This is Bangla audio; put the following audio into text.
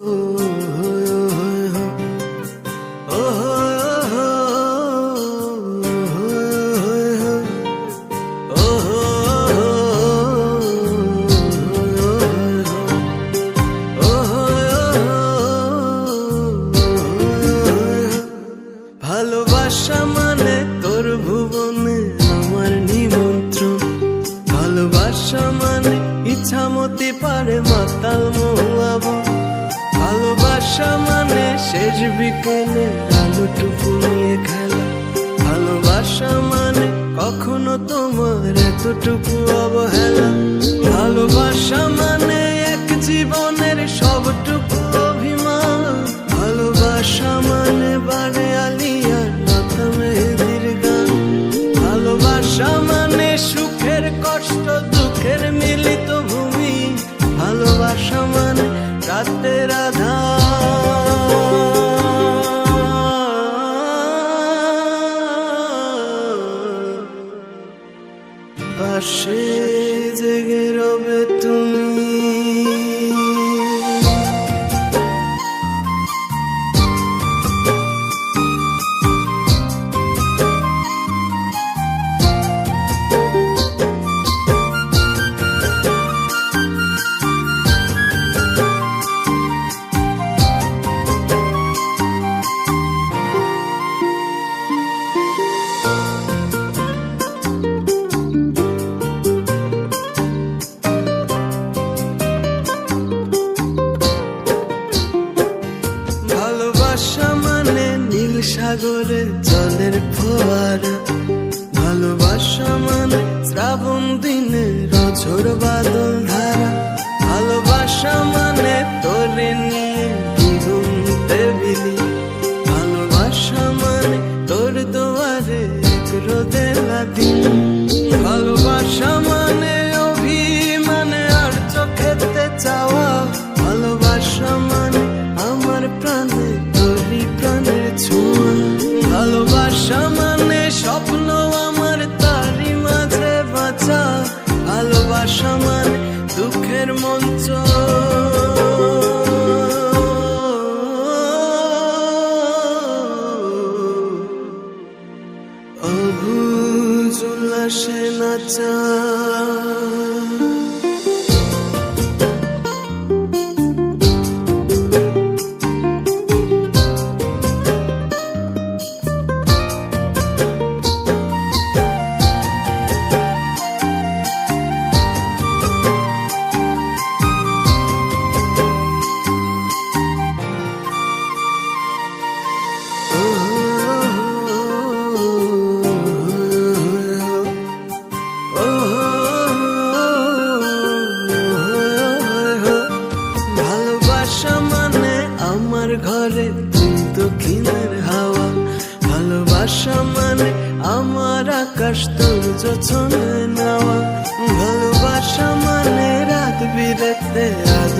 ভালোবাসা মানে আমার ভালোবাসা মানে ইচ্ছা মতে পারে মাতাল মহুয়াবো শেষ বিকেলে আলোটুকু নিয়ে খেলা। ভালোবাসা মানে কখনো তোমার এতটুকু অবহেলা। ভালোবাসা মানে এক জীবনের সবটুকু অভিমান। ভালোবাসা মানে বারে পাশে জেগে রবে তুমি সাগরে জলের ফোয়ারা, ভালোবাসা মানে শ্রাবণ দিনে রঝর বাদল ধারা। ভালোবাসা মানে তোরে নিয়ে ঘুমতে বিলি ভালোবাসা মানে তোর দুয়ারে এক রোদেলা দিন ভালোবাসা মানে অভিমানে আর চোখেতে চাওয়া। ভালোবাসা উল্লাসে নাচা আকাশ তোর যোছনে নেওয়া ভালোবাসা মানে রাত বিরাতে আদর